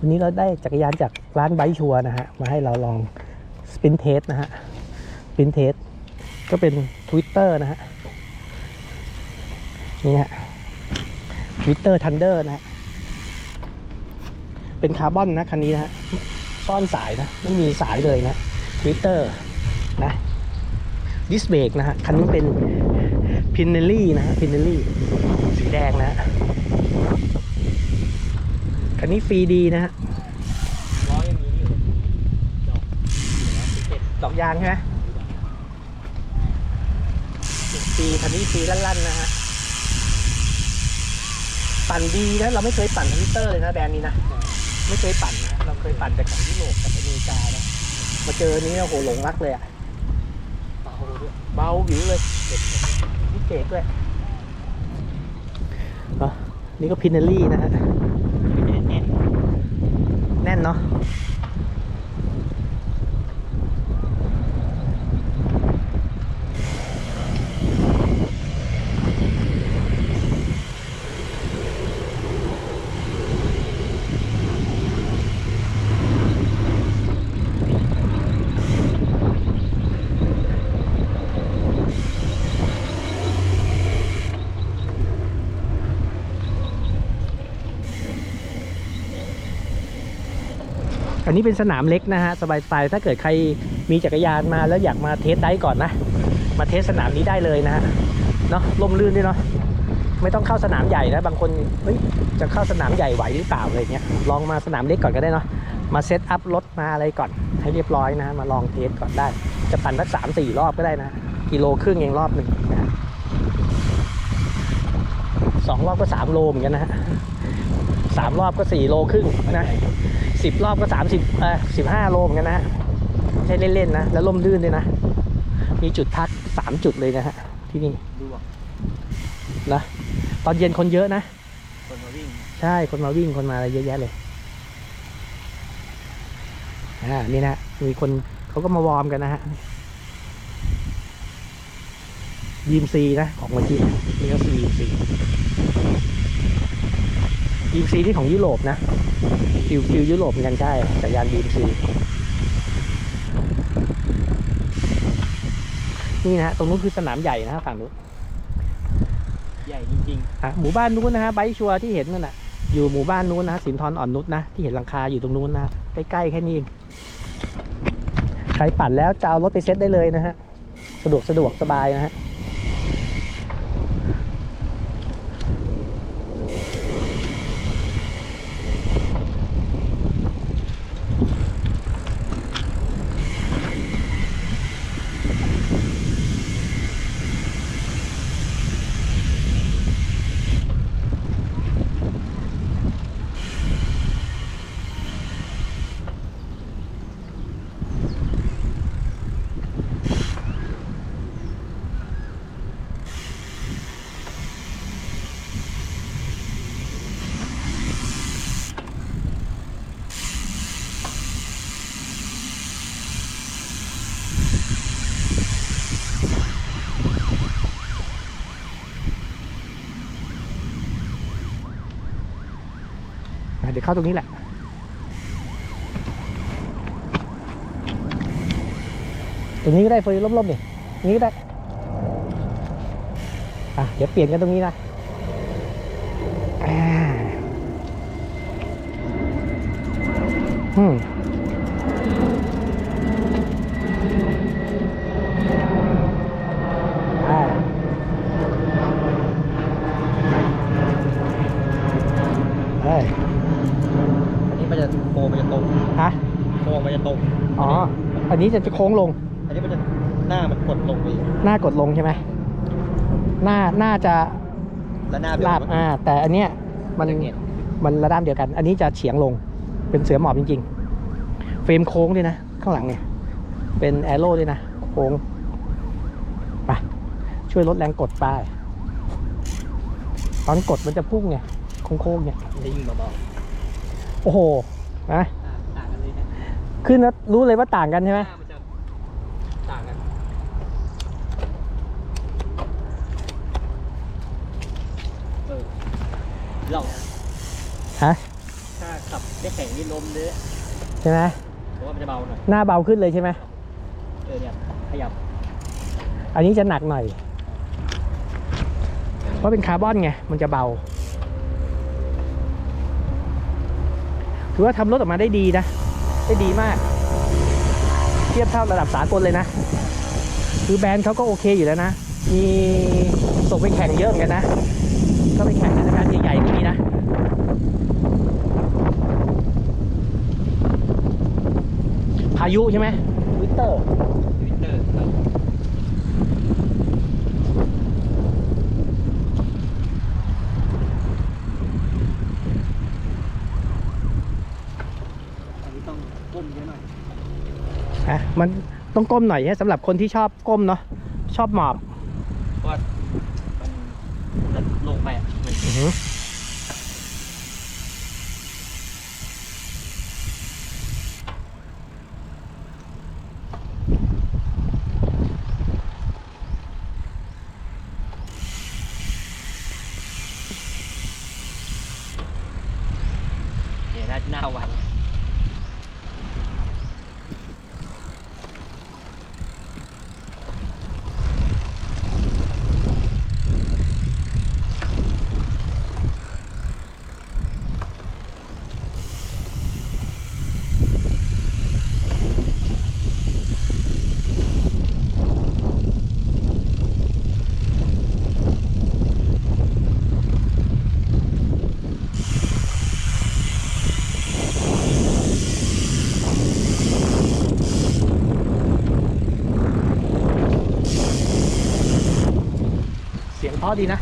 วันนี้เราได้จักรยานจากร้านไบชัวนะฮะ มาให้เราลองสปินเทสนะฮะสปินเทสก็เป็น Twitter นะฮะ นี่นะฮะ Twitter Thunder นะฮะ เป็นคาร์บอนนะคันนี้นะฮะ ซ่อนสายนะ ไม่มีสายเลยนะ Twitter นะดิสเบรกนะฮะ คันนี้เป็นพินเนลลี่นะฮะพินเนลลี่สีแดงนะฮะ คันนี้ฟรีดีนะฮะล้อยังมีนี่อยู่เลยดอกดอกยางใช่ไหมฟรีคันนี้ฟรีลั่นๆนะฮะปั่นดีนะเราไม่เคยปั่นทวิตเตอร์เลยนะแบรนด์นี้นะไม่เคยปั่นนะเราเคยปั่นแต่ของยุโรปกับอเมริกานะมาเจออนนี้โอ้โหหลงรักเลยอะเปล่าด้วยเบาหวิวเลยนี่เกตด้วยอะนี่ก็พินเนลลี่นะฮะ แน่น อันนี้เป็นสนามเล็กนะฮะสบายๆถ้าเกิดใครมีจักรยานมาแล้วอยากมาเทสได้ก่อนนะ มาเทสสนามนี้ได้เลยนะฮะเนาะลมลื่นด้วยเนาะไม่ต้องเข้าสนามใหญ่นะบางคนเฮ้ยจะเข้าสนามใหญ่ไหวหรือเปล่าอะไรเงี้ยลองมาสนามเล็กก่อนก็ได้เนาะมาเซตอัพรถมาอะไรก่อน ให้เรียบร้อยนะฮะมาลองเทสก่อนได้ จะปั่นสักสามสี่รอบก็ได้นะ กิโลครึ่งเองรอบหนึ่งนะสองรอบก็สามโลเหมือนกันนะฮะสามรอบก็สี่โลครึ่งนะ สิบรอบก็สามสิบเออสิบห้าโลเหมือนกันนะฮะไม่ใช่เล่นๆนะ แล้วล่มลื่นด้วยนะ มีจุดพักสามจุดเลยนะฮะ ที่นี่ดูอะนะตอนเย็นคนเยอะนะ คนมาวิ่ง ใช่ คนมาวิ่ง คนมาอะไรเยอะแยะเลย อ่า นี่นะ มีคนเขาก็มาวอร์มกันนะฮะยีมซีนะ ของเมื่อกี้นี่ก็ยีมซี ยีมซีที่ของยุโรปนะฟิวฟิวยุโรปเหมือนกันใช่จักรยานยีมซีนี่นะฮะตรงนู้นคือสนามใหญ่นะฮะฝั่งนู้นใหญ่จริงอะหมู่บ้านนู้นนะฮะไบค์ชัวร์ที่เห็นนั่นน่ะ อยู่หมู่บ้านนู้นนะสินทรอ่อนนุชนะที่เห็นหลังคาอยู่ตรงนู้นนะใกล้ๆแค่นี้เองใครปั่นแล้วจะเอารถไปเซ็ตได้เลยนะฮะสะดวกสะดวกสบายนะฮะ เข้าตรงนี้แหละ ตรงนี้ก็ได้เฟยร่มๆนี่ตรงนี้ก็ได้ อะ เดี๋ยวเปลี่ยนกันตรงนี้นะอืมอ่า เฮ้ยๆอันนี้มันจะโค้งมันจะตรงฮะ โค้งมันจะตรงอ๋อ อันนี้จะจะโค้งลง อันนี้มันจะหน้ามันกดลงไปอีกหน้ากดลงใช่ไหมหน้าหน้าจะแล้วหน้าเบลลาบอ่า แต่อันเนี้ยมันจะเงียบมันระด้ามเดียวกัน อันนี้จะเฉียงลง เป็นเสือหมอบจริง ๆ เฟรมโค้งด้วยนะ ข้างหลังเนี่ย เป็นแอโร่ด้วยนะ โค้งไปช่วยลดแรงกดไปตอนกดมันจะพุ่งไง โค้งๆเนี่ยมันจะยิงเบาโอ้โหนะๆต่างกันเลยนะขึ้นแล้วรู้เลยว่าต่างกันใช่ไหมหน้ามันจะต่างกันเออเราฮะถ้าขับได้แข็งนี่ลมเลยใช่ไหมเพราะว่ามันจะเบาหน่อยหน้าเบาขึ้นเลยใช่ไหมเออเนี่ยขยับอันนี้จะหนักหน่อยเพราะเป็นคาร์บอนไงมันจะเบา ถือว่าทำรถออกมาได้ดีนะ ได้ดีมาก เทียบเท่าระดับสากลเลยนะ คือแบรนด์เขาก็โอเคอยู่แล้วนะ มีส่งไปแข่งเยอะเหมือนกันนะ ก็ไปแข่งในรายการใหญ่ๆก็มีนะพายุใช่ไหมวิเตอร์ครับอันนี้ต้องก้มเยอะหน่อย อะ มันต้องก้มหน่อยนะสำหรับคนที่ชอบก้มเนาะชอบหมอบเพราะว่ามันจะลงไปอะเหมือนอื้อหือเนี่ยน่ะดีนะ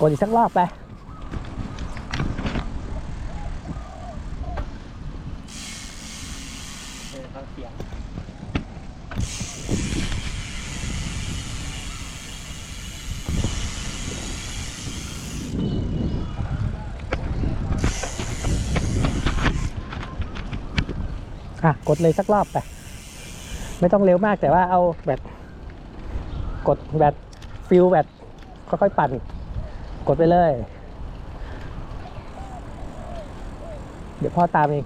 กดอีกสักรอบไปอะกดเลยสักรอบไป ไม่ต้องเร็วมากแต่ว่าเอาแบบกดแบบฟิลแบบค่อยๆปั่น กดไปเลย เดี๋ยวพ่อตามเอง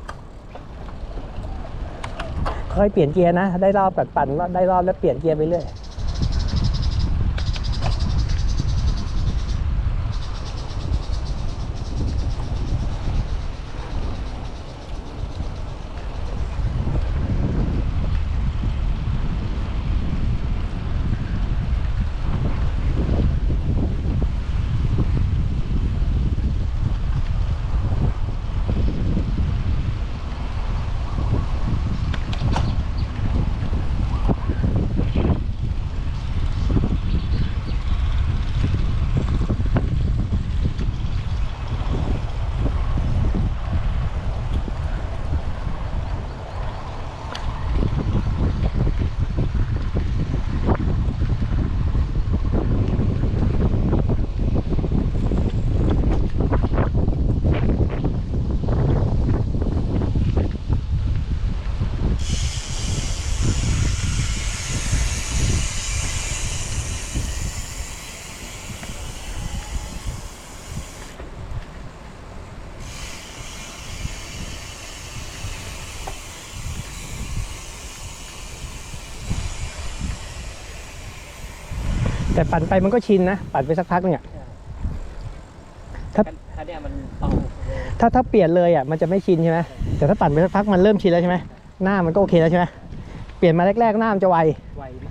ค่อยเปลี่ยนเกียร์นะ ได้รอบกัดปั่นได้รอบแล้วเปลี่ยนเกียร์ไปเรื่อย แต่ปั่นไปมันก็ชินนะ ปั่นไปสักพักเนี่ยครับถ้าเนี่ยมันเบาเลยถ้าถ้าเปลี่ยนเลยอะมันจะไม่ชินใช่ไหมแต่ถ้าปั่นไปสักพักมันเริ่มชินแล้วใช่ไหมหน้ามันก็โอเคแล้วใช่ไหมเปลี่ยนมาแรกๆหน้ามันจะไวไวไหม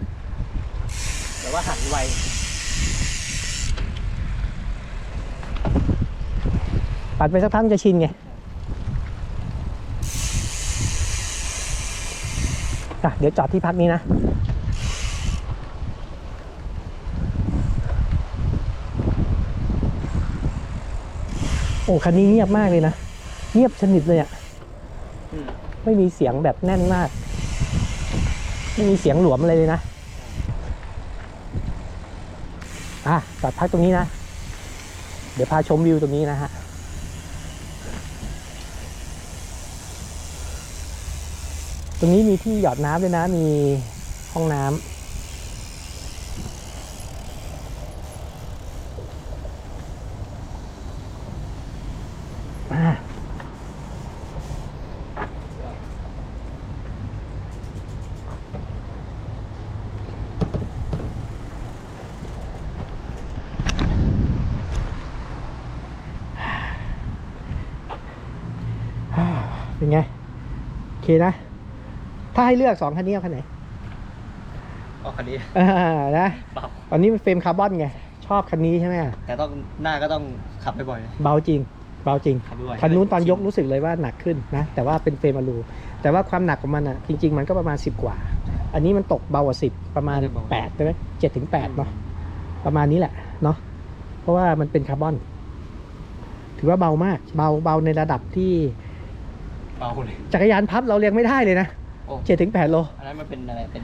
แต่ว่าหันไวปั่นไปสักพักมันจะชินไงจ้ะเดี๋ยวจอดที่พักนี้นะ โอ้คันนี้เงียบมากเลยนะ เงียบสนิทเลยอะ่ะไม่มีเสียงแบบแน่นมาก ไม่มีเสียงหลวมอะไรเลยนะ อะจอดพักตรงนี้นะ เดี๋ยวพาชมวิวตรงนี้นะฮะตรงนี้มีที่หยอดน้ำด้วยนะ มีห้องน้ำ อ่าเป็นไง โอเคนะ ถ้าให้เลือกสองคันนี้เอาคันไหนเอาคันนี้อ่านะเบาตอนนี้มันเฟรมคาร์บอนไง ชอบคันนี้ใช่ไหมแต่ต้องหน้าก็ต้องขับไปบ่อยๆนะเบาจริง เบาจริงขับไปบ่อยๆคันนู้นตอนยกชิรู้สึกเลยว่าหนักขึ้นนะ แต่ว่าเป็นเฟรมอลูแต่ว่าความหนักของมันอะจริง ๆ มันก็ประมาณ 10 กว่า อันนี้มันตกเบากว่า10ประมาณ8ใช่ไหมเจ็ดถึงแปดเนาะประมาณนี้แหละเนาะเพราะว่ามันเป็นคาร์บอน ถือว่าเบามากเบาเบาในระดับที่เบาเลย จักรยานพับเราเรียงไม่ได้เลยนะโอ้ เจ็ดถึงแปดโลอันนั้นมันเป็นอะไรเป็น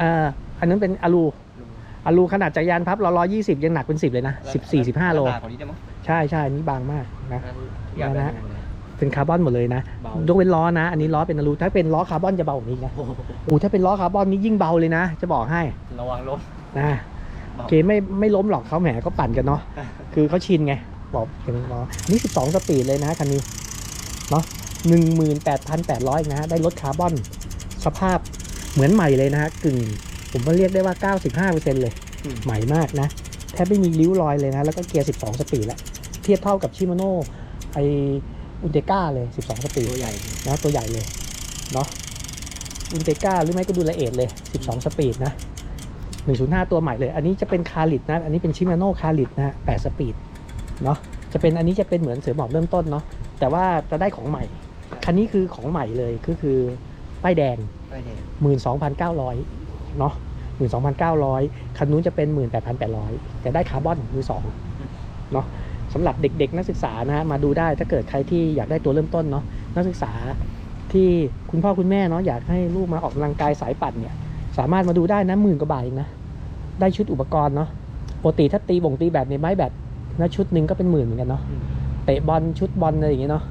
อ่าอันนั้นเป็นอะลูรูอะลูขนาดจักรยานพับเราร้อยี่สิบยังหนักเป็นสิบเลยนะสิบสี่สิบห้าโลน้ำนักกว่านี้ได้มั้ง ใช่ใช่อันนี้บางมากนะอันนั้นอยากได้นะเหมือนกันเลยเป็นคาร์บอนหมดเลยนะเบายกเป็นล้อนะ อันนี้ล้อเป็นอะลูถ้าเป็นล้อคาร์บอนจะเบากว่านี้นะโอ้โหโอ้ถ้าเป็นล้อคาร์บอนนี่ยิ่งเบาเลยนะ จะบอกให้ระวังล้มนะเบาโอเคไม่ไม่ล้มหรอกเขาแหมก็ปั่นกันเนาะ คือเขาชินไง บอกเป็นล้อนี่ 12 สปีดเลยนะคันนี้ เนาะ18,800นะฮะ ได้รถคาร์บอน สภาพเหมือนใหม่เลยนะฮะ กึ่ง ผมว่าเรียกได้ว่า 95%เลย อืม ใหม่มากนะ แทบไม่มีริ้วรอยเลยนะ แล้วก็เกียร์ 12 สปีดแล้ว เทียบเท่ากับชิมาโน่ไออุนเตก้าเลย 12 สปีดตัวใหญ่นะตัวใหญ่เลยเนาะอุนเตก้าหรือไม่ก็ดูละเอียดเลย 12 สปีดนะ 105 ตัวใหม่เลย อันนี้จะเป็นคาริดนะ อันนี้เป็นชิมาโน่คาริดนะฮะ8สปีดเนาะจะเป็นอันนี้จะเป็นเหมือนเสือหมอบเริ่มต้นเนาะแต่ว่าจะได้ของใหม่ คันนี้คือของใหม่เลยก็คือป้ายแดงไม่เด็12,900 เนาะ12,900 คันนู้นจะเป็น 18,800 แต่ได้คาร์บอนมือสองเนาะ สำหรับเด็กๆ นักศึกษานะฮะมาดูได้ถ้าเกิดใครที่อยากได้ตัวเริ่มต้นเนาะนักศึกษาที่คุณพ่อคุณแม่เนาะอยากให้ลูกมาออกกำลังกายสายปั่นเนี่ยสามารถมาดูได้นะหมื่นกว่าบาทเองนะได้ชุดอุปกรณ์เนาะปกติถ้าตีบ่งตีแบบในไม้แบตนะชุดหนึ่งก็เป็นหมื่นเหมือนกันเนาะเตะบอลชุดบอลอะไรอย่างเงี้ยเนาะ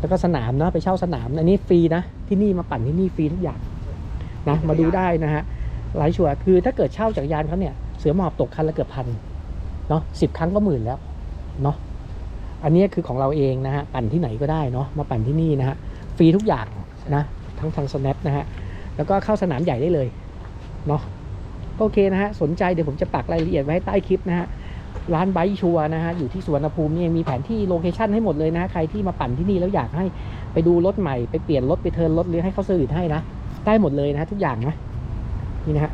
แล้วก็สนามเนาะไปเช่าสนามอันนี้ฟรีนะที่นี่มาปั่นที่นี่ฟรีทุกอย่างนะมาดูได้นะฮะหลายชัวร์คือถ้าเกิดเช่าจักรยานเขาเนี่ยเสือหมอบตกคันละเกือบพันเนาะสิบครั้งก็หมื่นแล้วเนาะ อันนี้คือของเราเองนะฮะปั่นที่ไหนก็ได้เนาะมาปั่นที่นี่นะฮะฟรีทุกอย่างนะทั้งทาง snap นะฮะแล้วก็เข้าสนามใหญ่ได้เลยเนาะโอเคนะฮะสนใจเดี๋ยวผมจะปักรายละเอียดไว้ใต้คลิปนะฮะร้านไบชัวนะฮะอยู่ที่สวนภูมินี่มีแผนที่โลเคชั่นให้หมดเลยนะใครที่มาปั่นที่นี่แล้วอยากให้ไปดูรถใหม่ไปเปลี่ยนรถไปเทิร์นรถหรือให้เขาเซอร์วิสให้นะได้หมดเลยนะะทุกอย่างนะนี่นะฮะ